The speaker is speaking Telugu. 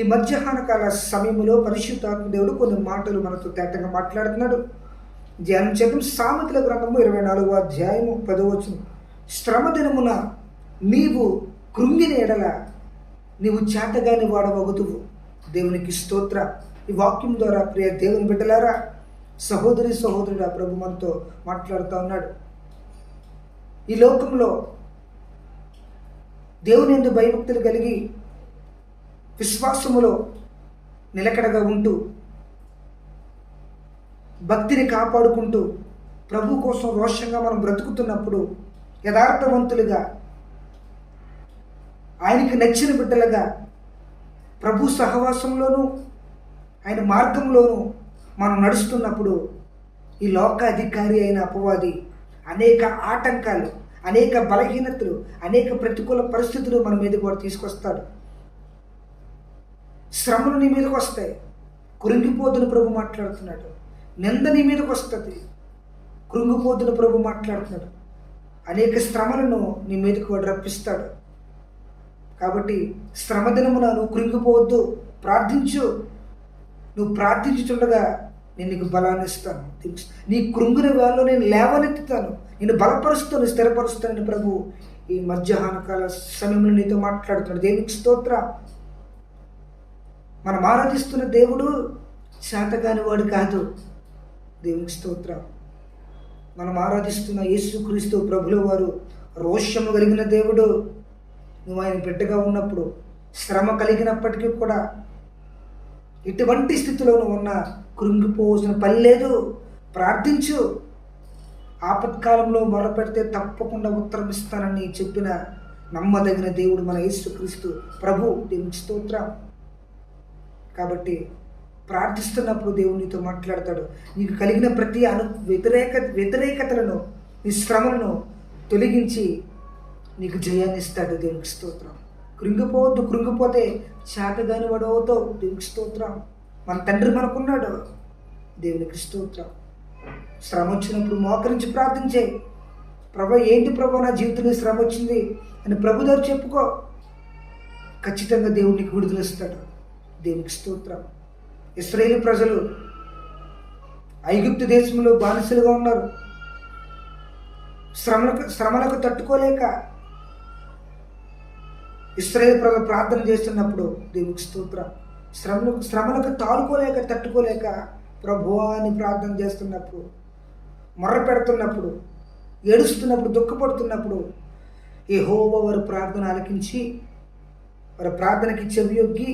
ఈ మధ్యాహ్న కాల సమయంలో పరిశుద్ధాత్మ దేవుడు కొన్ని మాటలు మనతో తేటగా మాట్లాడుతున్నాడు. ధ్యానం చేద్దాం. సామెతల గ్రంథము ఇరవై నాలుగో అధ్యాయము పదవచ్చు శ్రమ దినమున నీవు కృంగిన ఎడల నీవు చేతగాని వాడవగుతువు దేవునికి స్తోత్ర. ఈ వాక్యం ద్వారా ప్రియ దేవుని బిడ్డలారా సహోదరి సహోదరుడు ప్రభు మనతో మాట్లాడుతూ ఉన్నాడు. ఈ లోకంలో దేవుని ఎందు భయభక్తులు కలిగి విశ్వాసములో నిలకడగా ఉంటూ భక్తిని కాపాడుకుంటూ ప్రభు కోసం రోషంగా మనం బ్రతుకుతున్నప్పుడు యథార్థవంతులుగా ఆయనకి నచ్చిన బిడ్డలుగా ప్రభు సహవాసంలోనూ ఆయన మార్గంలోనూ మనం నడుస్తున్నప్పుడు ఈ లోక అధికారి అయిన అపవాది అనేక ఆటంకాలు అనేక బలహీనతలు అనేక ప్రతికూల పరిస్థితులు మన మీద కూడా తీసుకొస్తాడు. శ్రమలు నీ మీదకి వస్తాయి. కృంగిపోతున్న ప్రభు మాట్లాడుతున్నాడు. నింద నీ మీదకి వస్తుంది. కృంగిపోతున్న ప్రభు మాట్లాడుతున్నాడు. అనేక శ్రమలను నీ మీదకి వాడు రప్పిస్తాడు. కాబట్టి శ్రమ దినమున నువ్వు కృంగిపోవద్దు. ప్రార్థించు. నువ్వు ప్రార్థించుచుండగా నేను నీకు బలాన్ని ఇస్తాను. నీ కృంగిన వాళ్ళు నేను లేవనెత్తుతాను. నేను బలపరుస్తాను స్థిరపరుస్తానని ప్రభు ఈ మధ్యాహ్న కాల సమయంలో నీతో మాట్లాడుతున్నాడు. దేవునికి స్తోత్ర. మనం ఆరాధిస్తున్న దేవుడు శాతగాని వాడు కాదు. దేవునికి స్తోత్రం. మనం ఆరాధిస్తున్న యేసుక్రీస్తు ప్రభుల వారు రోషము కలిగిన దేవుడు. నువ్వు ఆయన బిడ్డగా ఉన్నప్పుడు శ్రమ కలిగినప్పటికీ కూడా ఎటువంటి స్థితిలో నువ్వు ఉన్నా కృంగిపోవలసిన పని లేదు. ప్రార్థించు. ఆపత్కాలంలో మొరపెడితే తప్పకుండా ఉత్తరం ఇస్తానని చెప్పిన నమ్మదగిన దేవుడు మన యేసుక్రీస్తు ప్రభు. దేవుని స్తోత్రం. కాబట్టి ప్రార్థిస్తున్నప్పుడు దేవునితో మాట్లాడతాడు. నీకు కలిగిన ప్రతి అను వ్యతిరేక వ్యతిరేకతలను నీ శ్రమలను తొలగించి నీకు జయాన్ని ఇస్తాడు దేవునికి స్తోత్రం. కృంగిపోవద్దు కృంగిపోతే చేతగాని వాడు దేవునికి స్తోత్రం. మన తండ్రి మనకున్నాడు. దేవునికి స్తోత్రం. శ్రమ వచ్చినప్పుడు మోకరించి ప్రార్థించే. ప్రభు ఏంటి ప్రభు నా జీవితంలో శ్రమ వచ్చింది? అని ప్రభుదారు చెప్పుకో. ఖచ్చితంగా దేవుడికి విడుదలస్తాడు దేవునికి స్తోత్రం. ఇస్రాయేల్ ప్రజలు ఐగుప్తు దేశంలో బానిసలుగా ఉన్నారు. శ్రమలకు శ్రమలకు తట్టుకోలేక ఇస్రాయేల్ ప్రజలు ప్రార్థన చేస్తున్నప్పుడు దేవునికి స్తోత్రం. శ్రమలకు శ్రమలకు తాలుకోలేక తట్టుకోలేక ప్రభువా అని ప్రార్థన చేస్తున్నప్పుడు మొర్ర పెడుతున్నప్పుడు ఏడుస్తున్నప్పుడు దుఃఖపడుతున్నప్పుడు ఈ హోవ వారి ప్రార్థన ఆలకించి వారి ప్రార్థనకి చెవియొగ్గి